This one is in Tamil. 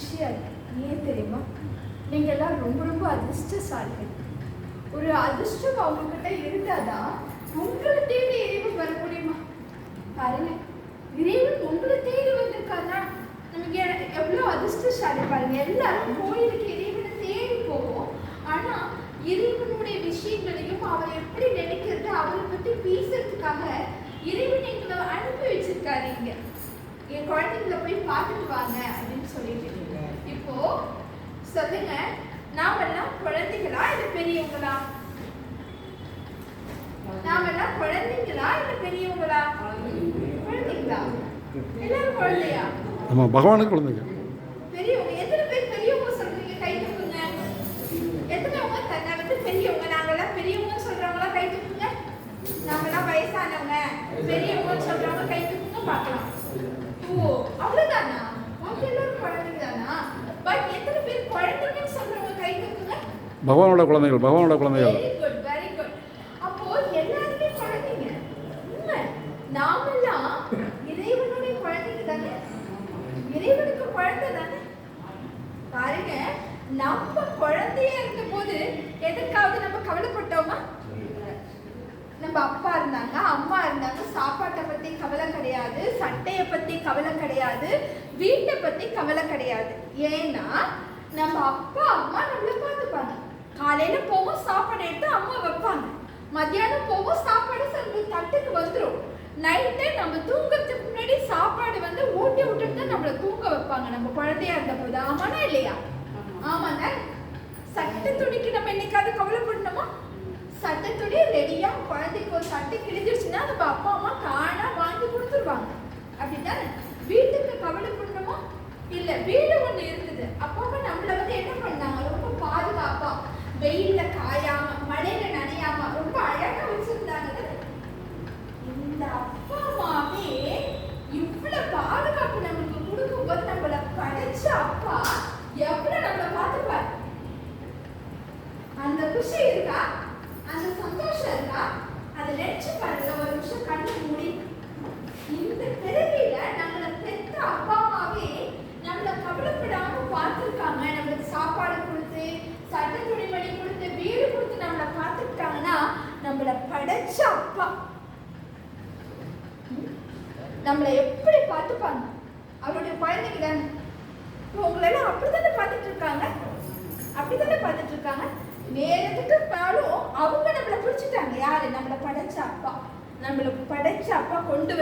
விஷயம் இருக்கு ஏன் தெரியுமா? நீங்கள்லாம் ரொம்ப ரொம்ப அதிர்ஷ்டசாலிகள். ஒரு அதிர்ஷ்டம் அவங்கக்கிட்ட இருந்தால் தான் உங்களை தேடி இறைவன் வர முடியுமா? பாருங்க இறைவன் உங்களை தேடி வந்திருக்காருன்னா நமக்கு எவ்வளோ அதிர்ஷ்டசாலி பாருங்க. எல்லாரும் கோயிலுக்கு இறைவனை தேடி போவோம். ஆனால் இறைவனுடைய விஷயங்களையும் அவர் எப்படி நினைக்கிறது அவரை பற்றி பேசுறதுக்காக இறைவன் எங்களை அனுப்பி வச்சிருக்காரு இங்கே. என் குழந்தைங்கள போய் பார்த்துட்டு வாங்க அப்படின்னு சொல்லிட்டு. இப்போ சொல்லுங்க நாமெல்லாம் குழந்தைகளா இல்ல பெரியவங்களா? நாமெல்லாம் குழந்தைங்களா இல்ல பெரியவங்களா? குழந்தைங்களா? எல்லாரும் குழந்தையா? ஆமாம் பகவானுக்கு குழந்தைங்க. பெரியவங்க எத்தனை பேர் பெரியவங்க சொல்றீங்க? கை தூக்குங்க. எத்தனைவங்க தன்னை வந்து பெரியவங்க? நாங்கெல்லாம் பெரியவங்க சொல்றவங்களா கை தூக்குங்க? நாங்கெல்லாம் வயசானவங்க. பெரியவங்க சொல்றவங்க கை தூக்குங்க பார்க்கலாம் ஓ அவ்வளவுதானா பாக்கி எல்லாரும் குழந்தைங்க தானா பட் எத்தனை பேர் குழந்தைங்கன்னு சொல்றவங்க கை தூக்குங்க பகவானோட குழந்தைகள் பகவானோட குழந்தைகள். வெரி குட் வெரி குட் அப்போ நாமெல்லாம் இறைவனுடைய குழந்தைங்க தானே? இறைவனுக்கு குழந்தை தானே? பாருங்க நம்ம குழந்தையா இருந்த போது எதுக்காவது நம்ம கவலைப்பட்டோமா? நம்ம அப்பா இருந்தாங்க அம்மா இருந்தாங்க சாப்பாட்டை பத்தி கவலை கிடையாது சட்டையை பத்தி கவலை கிடையாது வீட்டை பத்தி கவலை கிடையாது. ஏன்னா நம்ம அப்பா அம்மா நம்மள பார்த்துப்பாங்க. காலையில போவோம் சாப்பாடு எடுத்து அம்மா வைப்பாங்க. மத்தியானம் போவோம் சாப்பாடு நம்ம தட்டுக்கு வந்துரும். நைட்டு நம்ம தூங்குறதுக்கு முன்னாடி சாப்பாடு வந்து ஊட்டி விட்டுட்டு தான் நம்மள தூங்க வைப்பாங்க. நம்ம குழந்தையா இருந்த போது ஆமானா இல்லையா ஆமாங்க சட்டை துணிக்கு நம்ம என்னைக்காவது கவலைப்படணுமா? சட்டை துணி ரெடியா குழந்தைக்கு ஒரு சட்டை கிழிஞ்சிருச்சுன்னா நம்ம அப்பா அம்மா காணா வாங்கி கொடுத்துருவாங்க அப்படித்தானே வீட்டுக்கு கவலைப்படணுமா இல்ல வீடு ஒண்ணு இருக்குது அப்பா அம்மா நம்மள வந்து என்ன பண்ணாங்க ரொம்ப பாதுகாப்பா வெயில்ல காயாம மழையில நனையாம ரொம்ப அழகா வச்சிருந்தாங்க இந்த அப்பா அம்மாவே இவ்வளவு பாதுகாப்பு நம்மளுக்கு கொடுக்கும் போது நம்மள படைச்ச அப்பா எவ்வளவு நம்மள பார்த்துப்பாரு. அந்த குஷி இருக்கா? அந்த சந்தோஷம் இருக்கா? அதை நினைச்சு பாருங்க ஒரு நிமிஷம் கண்ணு மூடி. இந்த பிறவியில நம்மள பெத்த அப்பா அம்மாவே நம்மள கவலைப்படாம பார்த்துருக்காங்க நம்மளுக்கு சாப்பாடு கொடுத்து சட்ட துணிமணி கொடுத்து வீடு கொடுத்து நம்மள பார்த்துக்கிட்டாங்கன்னா நம்மளை படைச்ச அப்பா. நம்மளை எப்படி பார்த்துப்பாங்க? அவருடைய குழந்தைங்க தானே. உங்களெல்லாம் அப்படித்தானே பார்த்துட்டு இருக்காங்க அப்படித்தானே பார்த்துட்டு இருக்காங்க நேரத்துக்கு பாலும் அவங்க நம்மளை பிடிச்சிட்டாங்க. யாரு? நம்மளை படைச்ச அப்பா. நம்மளை படைச்ச அப்பா கொண்டு